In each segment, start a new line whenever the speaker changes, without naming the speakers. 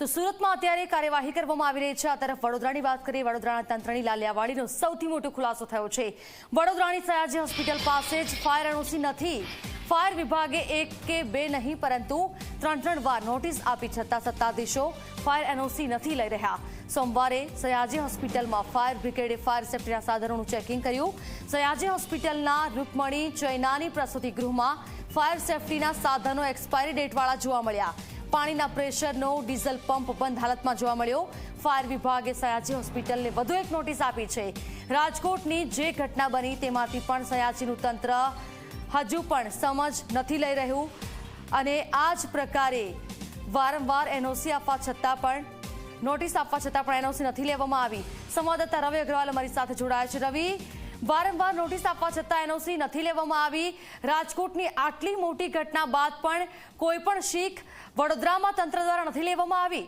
તો સુરતમાં અત્યારે કાર્યવાહી કરવામાં આવી રહી છે. આ તરફ વડોદરાની વાત કરીએ, વડોદરાના તંત્રની લાલિયાવાડીનો સૌથી મોટો ખુલાસો થયો છે. વડોદરાની સયાજી હોસ્પિટલ પાસે જ ફાયર એનઓસી નથી. ફાયર વિભાગે એક કે બે નહીં, પરંતુ ત્રણ ત્રણ વાર નોટિસ આપી છતાં સત્તાધીશો ફાયર એનઓસી નથી લઈ રહ્યા. સોમવારે સયાજી હોસ્પિટલમાં ફાયર બ્રિગેડે ફાયર સેફ્ટીના સાધનોનું ચેકિંગ કર્યું. સયાજી હોસ્પિટલના રૂકમણી ચૈનાની પ્રસૂતિ ગૃહમાં ફાયર સેફ્ટીના સાધનો એક્સપાયરી ડેટવાળા જોવા મળ્યા. પાણીના પ્રેશરનો ડીઝલ પંપ બંધ હાલતમાં જોવા મળ્યો. ફાયર વિભાગે સયાજી હોસ્પિટલને વધુ એક નોટિસ આપી છે. રાજકોટની જે ઘટના બની તેમાંથી પણ સયાજીનું તંત્ર હજુ પણ સમજ નથી લઈ રહ્યું. અને આ જ પ્રકારે વારંવાર એનઓસી આપવા છતાં પણ, નોટિસ આપવા છતાં પણ એનઓસી નથી લેવામાં આવી. સંવાદદાતા રવિ અગ્રવાલ અમારી સાથે જોડાયા છે. રવિ વારંવાર નોટિસ આપવા છતાં એનઓસી નથી લેવામાં આવી. રાજકોટની આટલી મોટી ઘટના બાદ પણ કોઈ પણ શીખ વડોદરામાં તંત્ર દ્વારા નથી લેવામાં આવી.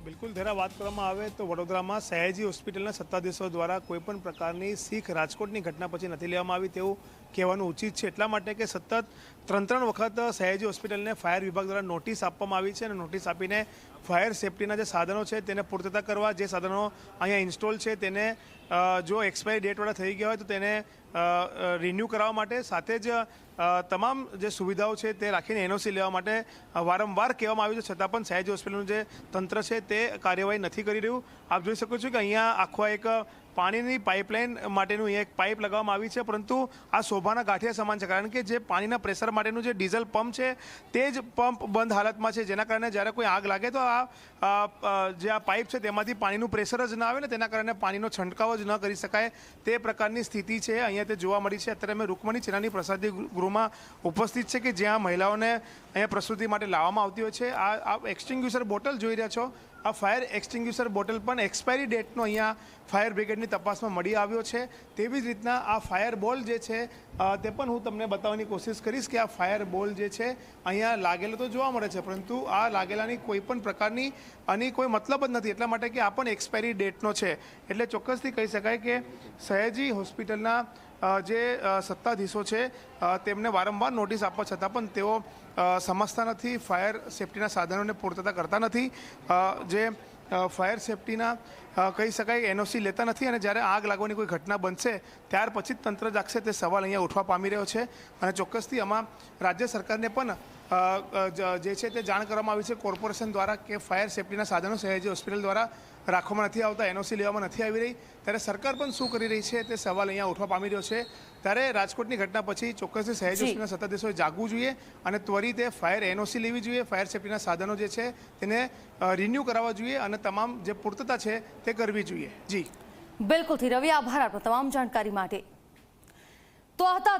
બિલકુલ ધરા વાત કરવામાં આવે તો વડોદરામાં સયાજી હોસ્પિટલના સત્તાધીશો દ્વારા કોઈ પણ પ્રકારની શીખ રાજકોટની ઘટના પછી નથી લેવામાં આવી તેવું કહેવાનું ઉચિત છે. એટલા માટે કે સતત ત્રણ ત્રણ વખત સયાજી હોસ્પિટલને ફાયર વિભાગ દ્વારા નોટિસ આપવામાં આવી છે અને નોટિસ આપીને ફાયર સેફટીના જે સાધનો છે તેને પૂર્તતા કરવા જે સાધનો અહીંયા ઇન્સ્ટોલ છે તેને જો એક્સપાયરી ડેટવાળા થઈ ગયા હોય તો તેને રિન્યૂ કરાવવા માટે સાથે જ તમામ જે સુવિધાઓ છે તે રાખીને એનઓસી લેવા માટે વારંવાર કહેવામાં આવ્યું છે. છતાં પણ સહેજ હોસ્પિટલનું જે તંત્ર છે તે કાર્યવાહી નથી કરી રહ્યું. આપ જોઈ શકો છો કે અહીંયા આખો એક પાણીની પાઇપલાઇન માટેનું અહીંયા એક પાઇપ લગાવવામાં આવી છે, પરંતુ આ શોભાના ગાંઠિયા સમાન છે, કારણ કે જે પાણીના પ્રેશર માટેનું જે ડીઝલ પંપ છે, તે જ પંપ બંધ હાલતમાં છે. જેના કારણે જ્યારે કોઈ આગ લાગે તો આ જે આ પાઇપ છે તેમાંથી પાણીનું પ્રેશર જ ના આવે ને તેના કારણે પાણીનો છંટકાવ જ ન કરી શકાય. તે પ્રકારની સ્થિતિ છે, અહીંયા તે જોવા મળી છે. અત્યારે અમે રૂકમણી ચેનાની પ્રસાદી ગૃહમાં ઉપસ્થિત છે કે જ્યાં મહિલાઓને અહીંયા પ્રસૂતિ માટે લાવવામાં આવતી હોય છે. આ એક્સટિંગ્યુશર બોટલ જોઈ રહ્યા છો. આ ફાયર એક્સટિંગ્યુશર બોટલ પણ એક્સપાયરી ડેટનો અહીંયા ફાયર બ્રિગેડની તપાસમાં મળી આવ્યો છે. તેવી જ રીતના આ ફાયર બોલ જે છે તે પણ હું તમને બતાવવાની કોશિશ કરીશ કે આ ફાયર બોલ જે છે, અહીંયા લાગેલો તો જોવા મળે છે, પરંતુ આ લાગેલાની કોઈ પણ પ્રકારની આની કોઈ મતલબ જ નથી, એટલા માટે કે આ પણ એક્સપાયરી ડેટનો છે. એટલે ચોક્કસથી કહી શકાય કે સયાજી હોસ્પિટલના જે સત્તાધીશો છે તેમને વારંવાર નોટિસ આપવા છતાં પણ તેઓ સમજતા નથી, ફાયર સેફટીના સાધનોને પૂર્તતા કરતા નથી. જે ફાયર સેફટીના કહી શકાય, એનઓસી લેતા નથી અને જ્યારે આગ લાગવાની કોઈ ઘટના બનશે, ત્યાર પછી જ તંત્ર જાગશે તે સવાલ અહીંયા ઉઠવા પામી રહ્યો છે. અને ચોક્કસથી આમાં રાજ્ય સરકારને પણ જ- છે તે જાણ કરવામાં આવી છે કોર્પોરેશન દ્વારા કે ફાયર સેફટીના સાધનો સયાજી હોસ્પિટલ દ્વારા રાખવામાં નથી આવતા એનઓસી લેવામાં નથી આવી રહી. ત્યારે સરકાર પણ શું કરી રહી છે તે સવાલ અહીંયા ઉઠવા પામી રહ્યો છે. ત્યારે રાજકોટની ઘટના પછી ચોક્કસથી
સહેજ.
હોસ્પિટલના સત્તાધીશોએ જાગવું જોઈએ અને ત્વરિતે ફાયર એનઓસી લેવી જોઈએ. ફાયર સેફટીના સાધનો જે છે તેને રિન્યૂ કરાવવા જોઈએ અને તમામ જે પૂર્તતા છે તે કરવી જોઈએ. જી.
બિલકુલથી રવિ આભાર આપણો તમામ જાણકારી માટે. તો આ હતા